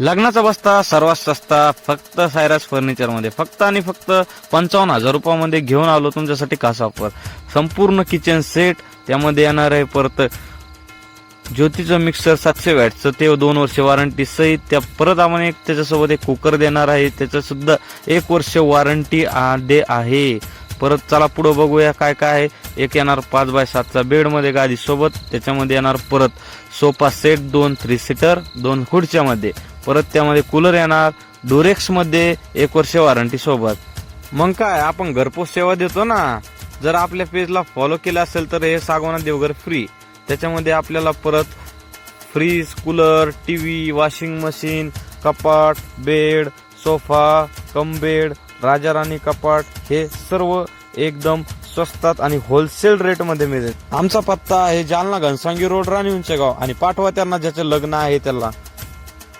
लग्नाचा बस्ता सर्वात सस्ता फक्त सायरास फर्निचरमध्ये फक्त आणि फक्त पंचावन्न हजार रुपयामध्ये घेऊन आलो तुमच्यासाठी खास ऑफर संपूर्ण किचन सेट त्यामध्ये येणार आहे परत ज्योतीचं मिक्सर सातशे वॅटचं ते दोन वर्ष वॉरंटी सहित त्या परत आम्हाला एक त्याच्यासोबत एक कुकर देणार आहे. त्याचं सुद्धा एक वर्ष वॉरंटी दे आहे. परत चला पुढं बघूया काय काय आहे. एक येणार पाच बाय सातचा बेडमध्ये गादी सोबत त्याच्यामध्ये येणार परत सोफा सेट दोन थ्री सीटर दोन खुर्च्यामध्ये परत त्यामध्ये कूलर येणार डुरेक्समध्ये एक वर्ष वॉरंटी सोबत. मग काय आपण घरपोच सेवा देतो ना. जर आपल्या पेजला फॉलो केलं असेल तर हे सागवाना देवघर फ्री त्याच्यामध्ये आपल्याला परत fridge cooler TV washing machine कपाट बेड सोफा कम बेड राजा राणी कपाट हे सर्व एकदम स्वस्तात आणि होलसेल रेटमध्ये मिळेल आमचा पत्ता आहे जालना घनसांगी रोड राणी गाव. आणि पाठवा त्यांना ज्याचे लग्न आहे त्याला.